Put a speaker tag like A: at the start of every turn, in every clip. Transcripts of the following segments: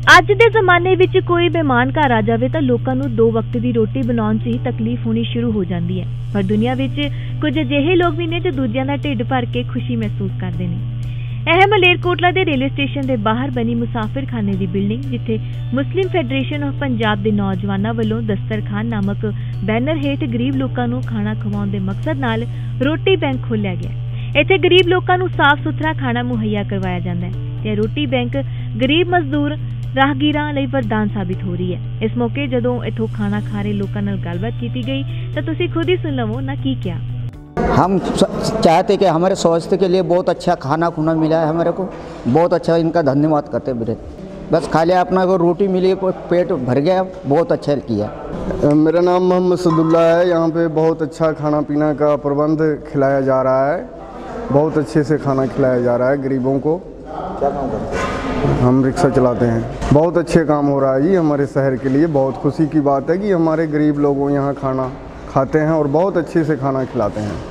A: ਅੱਜ ਦੇ ਜ਼ਮਾਨੇ ਵਿੱਚ ਕੋਈ ਮਹਿਮਾਨ ਘਰ ਆ ਜਾਵੇ ਤਾਂ ਲੋਕਾਂ ਨੂੰ ਦੋ ਵਕਤ ਦੀ ਰੋਟੀ ਬਣਾਉਣ 'ਚ ਹੀ ਤਕਲੀਫ ਹੋਣੀ ਸ਼ੁਰੂ ਹੋ ਜਾਂਦੀ ਹੈ। ਪਰ ਦੁਨੀਆ ਵਿੱਚ ਕੁਝ ਅਜਿਹੇ ਲੋਕ ਵੀ ਨੇ ਜੋ ਦੂਜਿਆਂ ਦਾ ਢਿੱਡ ਭਰ ਕੇ ਖੁਸ਼ੀ ਮਹਿਸੂਸ ਕਰਦੇ ਨੇ। ਇਹ ਮਲੇਰਕੋਟਲਾ ਦੇ ਰੇਲਵੇ ਸਟੇਸ਼ਨ ਦੇ ਬਾਹਰ ਬਣੀ ਮੁਸਾਫਿਰਖਾਨੇ ਦੀ ਬਿਲਡਿੰਗ, ਜਿੱਥੇ ਮੁਸਲਿਮ ਫੈਡਰੇਸ਼ਨ ਆਫ ਪੰਜਾਬ ਦੇ ਨੌਜਵਾਨਾਂ ਵੱਲੋਂ ਦਸਤਰਖਾਨ ਨਾਮਕ ਬੈਨਰ ਹੇਠ ਗਰੀਬ ਲੋਕਾਂ ਨੂੰ ਖਾਣਾ ਖਵਾਉਣ ਦੇ ਮਕਸਦ ਨਾਲ ਰੋਟੀ ਬੈਂਕ ਖੋਲ੍ਹਿਆ ਗਿਆ। ਇੱਥੇ ਗਰੀਬ ਲੋਕਾਂ ਨੂੰ ਸਾਫ਼ ਸੁਥਰਾ ਖਾਣਾ ਮੁਹੱਈਆ ਕਰਵਾਇਆ ਜਾਂਦਾ ਹੈ। ਤੇ ਇਹ ਰੋਟੀ ਬੈਂਕ ਗਰੀਬ ਮਜ਼ਦੂਰ ਰਾਹਗੀਰਾਂ ਲਈ ਵਰਦਾਨ ਸਾਬਿਤ ਹੋ ਰਹੀ ਹੈ ਇਸ ਮੌਕੇ ਜਦੋਂ ਇੱਥੋਂ ਖਾਣਾ ਖਾ ਰਹੇ ਲੋਕਾਂ ਨਾਲ ਗੱਲਬਾਤ ਕੀਤੀ ਗਈ ਤਾਂ ਤੁਸੀਂ ਖੁਦ ਹੀ ਸੁਣ ਲਵੋ ਨਾ ਕੀ ਕਿਹਾ
B: हम स- चाहते कि हमारे स्वास्थ्य के लिए बहुत अच्छा खाना खुना मिला है हमारे को बहुत अच्छा इनका धन्यवाद करते मेरे बस खाली अपना को रोटी मिली पेट भर गया बहुत अच्छा किया
C: मेरा नाम मोहम्मद सदुल्ला है यहाँ पे बहुत अच्छा खाना पीना का प्रबंध खिलाया जा रहा है बहुत अच्छे से खाना खिलाया जा रहा है गरीबों को
B: क्या काम करते
C: हम रिक्शा चलाते हैं बहुत अच्छे काम हो रहा है जी हमारे शहर के लिए बहुत खुशी की बात है कि हमारे गरीब लोग यहाँ खाना खाते हैं और बहुत अच्छे से खाना खिलाते हैं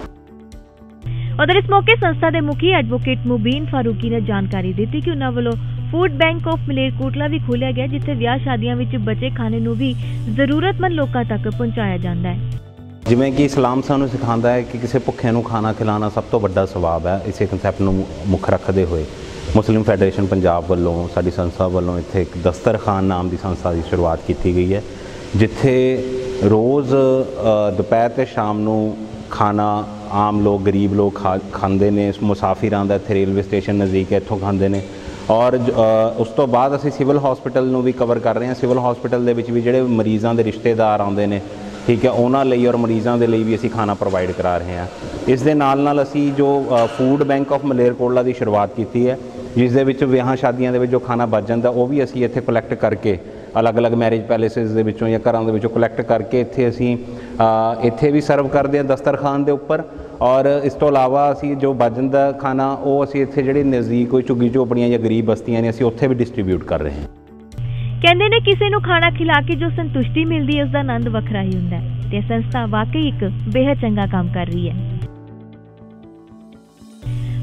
A: ਉਧਰ ਇਸ ਮੌਕੇ ਸੰਸਥਾ ਦੇ ਮੁਖੀ ਐਡਵੋਕੇਟ ਮੁਬੀਨ ਫਾਰੂਕੀ ਨੇ ਜਾਣਕਾਰੀ ਦਿੱਤੀ ਕਿ ਉਹਨਾਂ ਵੱਲੋਂ ਫੂਡ ਬੈਂਕ ਆਫ ਮਲੇਰਕੋਟਲਾ ਵੀ ਖੋਲ੍ਹਿਆ ਗਿਆ ਜਿੱਥੇ ਵਿਆਹ ਸ਼ਾਦੀਆਂ ਵਿੱਚ ਬਚੇ ਖਾਣੇ ਨੂੰ ਵੀ ਜ਼ਰੂਰਤਮੰਦ ਲੋਕਾਂ ਤੱਕ ਪਹੁੰਚਾਇਆ ਜਾਂਦਾ ਹੈ
D: ਜਿਵੇਂ ਕਿ ਇਸਲਾਮ ਸਾਨੂੰ ਸਿਖਾਉਂਦਾ ਹੈ ਕਿ ਕਿਸੇ ਭੁੱਖੇ ਨੂੰ ਖਾਣਾ ਖਿਲਾਉਣਾ ਸਭ ਤੋਂ ਵੱਡਾ ਸਵਾਬ ਹੈ ਇਸੇ ਕਨਸੈਪਟ ਨੂੰ ਮੁੱਖ ਰੱਖਦੇ ਹੋਏ ਮੁਸਲਿਮ ਫੈਡਰੇਸ਼ਨ ਪੰਜਾਬ ਵੱਲੋਂ, ਸਾਡੀ ਸੰਸਥਾ ਵੱਲੋਂ ਇੱਥੇ ਇੱਕ ਦਸਤਰਖਾਨ ਨਾਮ ਦੀ ਸੰਸਥਾ ਦੀ ਸ਼ੁਰੂਆਤ ਕੀਤੀ ਗਈ ਹੈ, ਜਿੱਥੇ ਰੋਜ਼ ਦੁਪਹਿਰ ਤੇ ਸ਼ਾਮ ਨੂੰ ਖਾਣਾ ਆਮ ਲੋਕ, ਗਰੀਬ ਲੋਕ ਖਾ, ਖਾਂਦੇ ਨੇ, ਮੁਸਾਫਿਰਾਂ ਦਾ ਇੱਥੇ ਰੇਲਵੇ ਸਟੇਸ਼ਨ ਨਜ਼ਦੀਕ ਹੈ, ਇੱਥੋਂ ਖਾਂਦੇ ਨੇ। ਔਰ ਉਸ ਤੋਂ ਬਾਅਦ ਅਸੀਂ ਸਿਵਲ ਹਸਪੀਟਲ ਨੂੰ ਵੀ ਕਵਰ ਕਰ ਰਹੇ ਹਾਂ। ਸਿਵਲ ਹਸਪੀਟਲ ਦੇ ਵਿੱਚ ਵੀ ਜਿਹੜੇ ਮਰੀਜ਼ਾਂ ਦੇ ਰਿਸ਼ਤੇਦਾਰ ਆਉਂਦੇ ਨੇ, ਠੀਕ ਹੈ, ਉਹਨਾਂ ਲਈ ਔਰ ਮਰੀਜ਼ਾਂ ਦੇ ਲਈ ਵੀ ਅਸੀਂ ਖਾਣਾ ਪ੍ਰੋਵਾਈਡ ਕਰਾ ਰਹੇ ਹਾਂ। ਇਸ ਦੇ ਨਾਲ ਨਾਲ ਅਸੀਂ ਜੋ ਫੂਡ ਬੈਂਕ ਆਫ ਮਲੇਰਕੋਟਲਾ ਦੀ ਸ਼ੁਰੂਆਤ ਕੀਤੀ ਹੈ ਜਿਸ ਦੇ ਵਿੱਚ ਵਿਆਹਾਂ ਸ਼ਾਦੀਆਂ ਦੇ ਵਿੱਚ ਜੋ ਖਾਣਾ ਬਚ ਜਾਂਦਾ, ਉਹ ਵੀ ਅਸੀਂ ਇੱਥੇ ਕਲੈਕਟ ਕਰਕੇ, ਅਲੱਗ-ਅਲੱਗ ਮੈਰਿਜ ਪੈਲੇਸਿਸ ਦੇ ਵਿੱਚੋਂ ਜਾਂ ਘਰਾਂ ਦੇ ਵਿੱਚੋਂ ਕਲੈਕਟ ਕਰਕੇ ਇੱਥੇ ਅਸੀਂ ਇੱਥੇ ਵੀ ਸਰਵ ਕਰਦੇ ਹਾਂ ਦਸਤਰਖਾਨ ਦੇ ਉੱਪਰ ਔਰ ਇਸ ਤੋਂ ਇਲਾਵਾ ਅਸੀਂ ਜੋ ਬਚ ਜਾਂਦਾ ਖਾਣਾ, ਉਹ ਅਸੀਂ ਇੱਥੇ ਜਿਹੜੇ ਨਜ਼ਦੀਕ ਕੋਈ ਝੁੱਗੀ ਝੋਪੜੀਆਂ ਜਾਂ ਗਰੀਬ ਬਸਤੀਆਂ ਨੇ, ਅਸੀਂ ਉੱਥੇ ਵੀ ਡਿਸਟ੍ਰੀਬਿਊਟ ਕਰ ਰਹੇ ਹਾਂ।
A: ਕਹਿੰਦੇ ਨੇ ਕਿਸੇ ਨੂੰ ਖਾਣਾ ਖਿਲਾ ਕੇ ਜੋ ਸੰਤੁਸ਼ਟੀ ਮਿਲਦੀ ਹੈ ਉਸ ਦਾ ਆਨੰਦ ਵੱਖਰਾ ਹੀ ਹੁੰਦਾ ਹੈ ਤੇ ਸੰਸਥਾ ਵਾਕਈ ਇੱਕ ਬੇहद ਚੰਗਾ ਕੰਮ ਕਰ ਰਹੀ ਹੈ।